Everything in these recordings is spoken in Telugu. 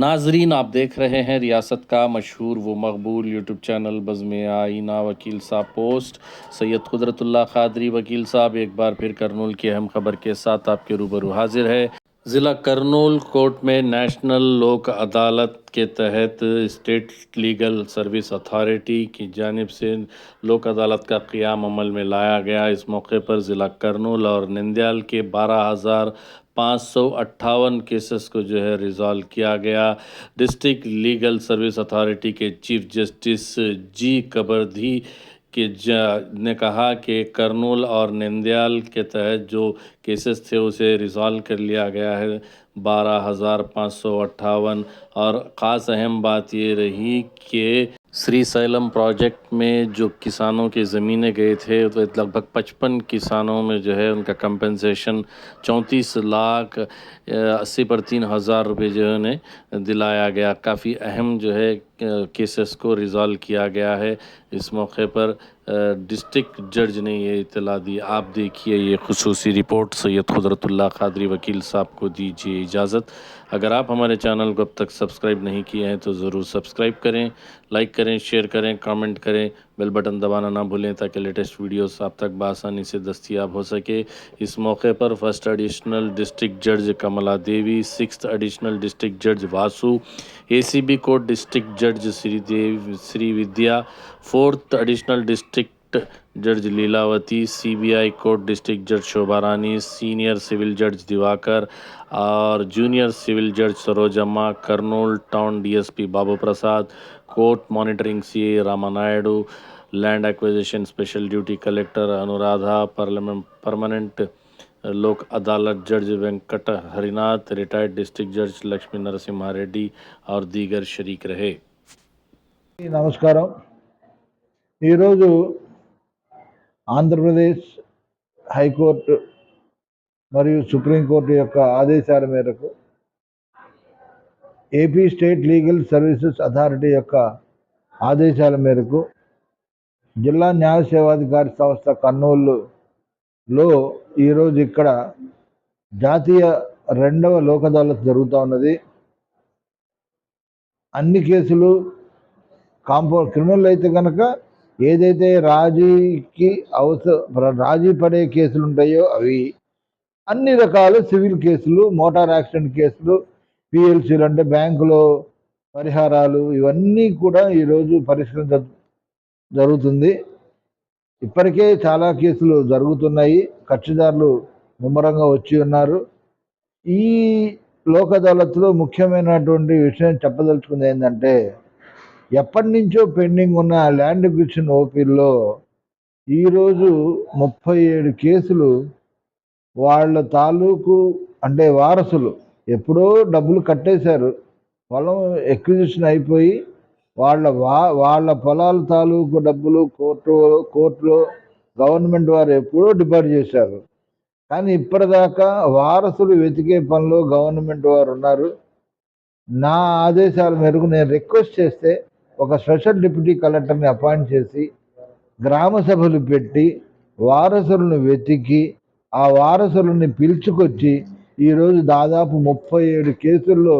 ناظرین، آپ دیکھ رہے ہیں ریاست کا مشہور و مقبول یوٹیوب چینل بزم آئینہ وکیل صاحب پوسٹ۔ سید قدرت اللہ قادری وکیل صاحب، ایک بار پھر کرنول کی اہم خبر کے ساتھ آپ کے روبرو حاضر ہے ضلع کرنول کورٹ میں نیشنل لوک عدالت کے تحت اسٹیٹ لیگل سروس اتھارٹی کی جانب سے لوک عدالت کا قیام عمل میں لایا گیا۔ اس موقع پر ضلع کرنول اور نندیال کے بارہ ہزار پانچ سو اٹھاون کیسز کو جو ہے ریزالو کیا گیا۔ ڈسٹرک لیگل سروس اتھارٹی کے چیف جسٹس جی کبردھی کہ نے کہا کہ کرنول اور نندیال کے تحت جو کیسز تھے اسے ریزالو کر لیا گیا ہے۔ بارہ ہزار پانچ سو اٹھاون اور خاص اہم بات یہ رہی کہ سری سیلم پروجیکٹ میں جو کسانوں کی زمینیں گئے تھے، تو لگ بھگ پچپن کسانوں میں جو ہے ان کا کمپنسیشن چونتیس لاکھ، اسی پر تین ہزار روپے جو ہے انہیں دلایا گیا۔ کافی اہم جو ہے کیسز کو ریزالو کیا گیا ہے۔ اس موقع پر ڈسٹک جج نے یہ اطلاع دی۔ آپ دیکھیے یہ خصوصی رپورٹ سید قدرت اللہ قادری وکیل صاحب کو دیجیے اجازت۔ اگر آپ ہمارے چینل کو اب تک سبسکرائب نہیں کیے ہیں تو ضرور سبسکرائب کریں لائک کریں شیئر کریں کامنٹ کریں۔ بیل بٹن دبانا نہ بھولیں تاکہ لیٹسٹ ویڈیوز آپ تک بآسانی سے دستیاب ہو سکے۔ اس موقع پر فرسٹ ایڈیشنل ڈسٹرکٹ جج کملا دیوی سکس ایڈیشنل ڈسٹرکٹ جج واسو، اے سی بی کوٹ ڈسٹرکٹ جج سری دیو، سری ودیا، فورتھ ایڈیشنل ڈسٹرکٹ جج لیلاوتی، سی بی آئی کورٹ ڈسٹرکٹ جج شوبھا رانی، سینئر سول جج دیواکر اور جونیئر سول جج سروجما کرنول ٹاؤن ڈی ایس پی بابو پرساد، کورٹ مانیٹرنگ سی اے راما نائیڈو لینڈ ایکویزیشن اسپیشل ڈیوٹی کلیکٹر انورادھا پرماننٹ لوک عدالت جج وینکٹ ہریناتھ ریٹائرڈ ڈسٹرکٹ جج لکشمی نرسمہا ریڈی اور دیگر شریک رہے నమస్కారం ఈరోజు ఆంధ్రప్రదేశ్ హైకోర్టు మరియు సుప్రీంకోర్టు యొక్క ఆదేశాల మేరకు AP state legal services authority యొక్క ఆదేశాల మేరకు జిల్లా న్యాయ సేవాధికారి సంస్థ కర్నూలులో ఈరోజు ఇక్కడ జాతీయ రెండవ లోక్ అదాలత్ జరుగుతూ ఉన్నది. అన్ని కేసులు కాంపౌ క్రిమినల్ అయితే కనుక ఏదైతే రాజీకి అవసర రాజీ పడే కేసులు ఉంటాయో అవి అన్ని రకాల సివిల్ కేసులు మోటార్ యాక్సిడెంట్ కేసులు పిఎల్సీలు అంటే బ్యాంకులో పరిహారాలు ఇవన్నీ కూడా ఈరోజు పరిష్కరించ జరుగుతుంది. ఇప్పటికే చాలా కేసులు జరుగుతున్నాయి. కక్షిదారులు ముమ్మరంగా వచ్చి ఉన్నారు. ఈ లోక్ అదాలత్లో ముఖ్యమైనటువంటి విషయం చెప్పదలుచుకుంది ఏంటంటే ఎప్పటి నుంచో పెండింగ్ ఉన్న ల్యాండ్ ఎక్విజిషన్ ఓపీల్లో ఈరోజు ముప్పై ఏడు కేసులు వాళ్ళ తాలూకు అంటే వారసులు ఎప్పుడో డబ్బులు కట్టేశారు. పొలం ఎక్విజిషన్ అయిపోయి వాళ్ళ వా వాళ్ళ పొలాల తాలూకు డబ్బులు కోర్టు కోర్టులో గవర్నమెంట్ వారు ఎప్పుడో డిపాజిట్ చేశారు. కానీ ఇప్పటిదాకా వారసులు వెతికే పనిలో గవర్నమెంట్ వారు ఉన్నారు. నా ఆదేశాల మేరకు నేను రిక్వెస్ట్ చేస్తే ఒక స్పెషల్ డిప్యూటీ కలెక్టర్ని అపాయింట్ చేసి గ్రామ సభలు పెట్టి వారసులను వెతికి ఆ వారసులని పిలుచుకొచ్చి ఈరోజు దాదాపు ముప్పై ఏడు కేసుల్లో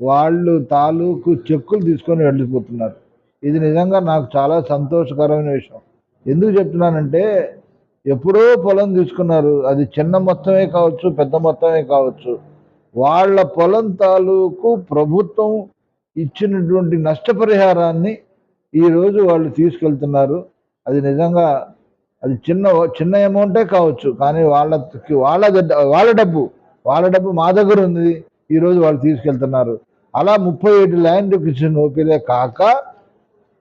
వాళ్ళు తాలూకు చెక్కులు తీసుకొని వెళ్ళిపోతున్నారు. ఇది నిజంగా నాకు చాలా సంతోషకరమైన విషయం. ఎందుకు చెప్తున్నానంటే ఎప్పుడో పొలం తీసుకున్నారు. అది చిన్న మొత్తమే కావచ్చు పెద్ద మొత్తమే కావచ్చు. వాళ్ళ పొలం తాలూకు ప్రభుత్వం ఇచ్చినటువంటి నష్టపరిహారాన్ని ఈరోజు వాళ్ళు తీసుకెళ్తున్నారు. అది నిజంగా అది చిన్న చిన్న అమౌంటే కావచ్చు కానీ వాళ్ళకి వాళ్ళ వాళ్ళ డబ్బు వాళ్ళ డబ్బు మా దగ్గర ఉంది. ఈరోజు వాళ్ళు తీసుకెళ్తున్నారు. అలా ముప్పై ఏడు ల్యాండ్ ఎక్విజిషన్ ఓపీలే కాక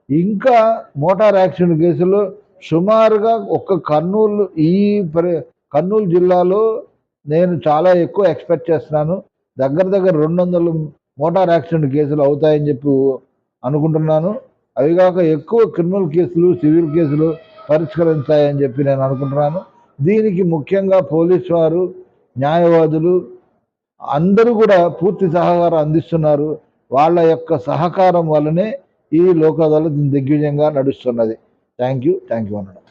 ఇంకా మోటార్ యాక్సిడెంట్ కేసులు సుమారుగా ఒక్క కర్నూలు ఈ కర్నూలు జిల్లాలో నేను చాలా ఎక్కువ ఎక్స్పెక్ట్ చేస్తున్నాను. దగ్గర దగ్గర రెండు వందలు మోటార్ యాక్సిడెంట్ కేసులు అవుతాయని చెప్పి అనుకుంటున్నాను. అవి కాక ఎక్కువ క్రిమినల్ కేసులు సివిల్ కేసులు పరిష్కరించాయని చెప్పి నేను అనుకుంటున్నాను. దీనికి ముఖ్యంగా పోలీస్ వారు న్యాయవాదులు అందరూ కూడా పూర్తి సహకారం అందిస్తున్నారు. వాళ్ళ యొక్క సహకారం వల్లనే ఈ లోకదాలు దిగ్విజయంగా నడుస్తున్నది. థ్యాంక్ యూ థ్యాంక్ యూ అన్నాడు.